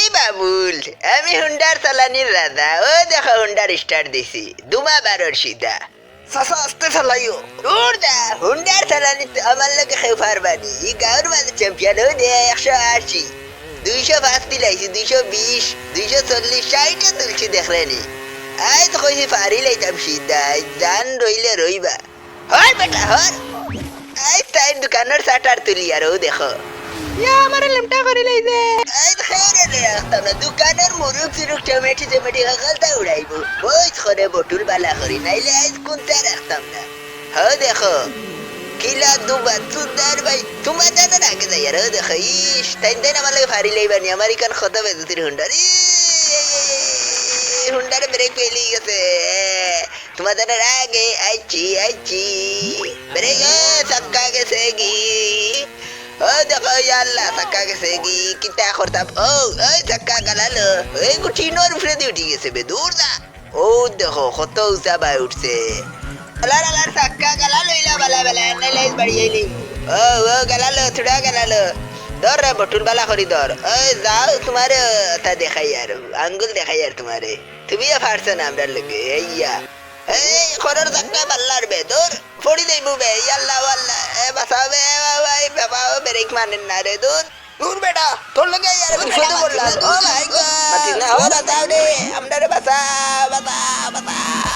আমি বাবুল আমি হুন্ডার চালানির রাজা। ও দেখো হুন্ডার স্টার্ট দিছি। দুমা বারোর সিধা। চাচা আস্তে চালাইও। দূর দা হুন্ডার চালানি আমার লোকে খেয়ে পারবানি ই গাঁর মাঝে চ্যাম্পিয়ন হয়ে দে একশো আশি। দুইশো পাঁচ দিলাইছি দুইশো বিশ দুইশো চল্লিশ ষাটও তুলছি দেখলেনি। আই তো কইছি পারি লাইতাম সিধা। জান রইলে রইবা হর বেটা হর আই তাই দোকানের শাটার তুলি আর ও দেখো। আমারে লেমটা করে লাইছে আই খেয়ে রে রাখতাম না দোকানের মুরুখ চুরুক টমেটি টমেটি সকালটা উড়াইব ওই করে বটুল বালা করি নাইলে আজ কোনটা রাখতাম না হ দেখো কিলা দুবার সুন্দর ভাই তোমার জানার আগে যাই আর দেখো ইস তাই তাই আমার লাগে ফারি লাইবানি আমার ইকান খত বেদুতির হুন্ডার হুন্ডারে ব্রেক পেলি গেছে তোমার জানার আগে আইছি আইছি ব্রেক ও দেখো গেছে কি কিতা করতাম ও ওই চাক্কা গালালো এই কুঠিনোর উপরে দিয়ে উঠি গেছে বে দূর যা ও দেখো কত উঁচা বাই উঠছে আলার আলার চাক্কা গালালো ইলা বালা বালা নাইলে বাড়ি আইলি ও ও গালালো থুড়া গালালো ধর রে বটুল বালা করি ধর ওই যাও তোমার তা দেখাই আর আঙ্গুল দেখাই আর তোমারে তুমিও পারছ না আমরা লোকে এইয়া এই খরর ধাক্কা পাল্লার বে দূর ফড়ি দেব বে ইয়াল্লা ব্রেক মানেন না রে দূর দূর বেটা তোর লগে ইয়ার বিপদে পড়লাম ও মাই গড না ও বাঁচাও রে আমরা রে বাঁচা বাঁচা বাঁচা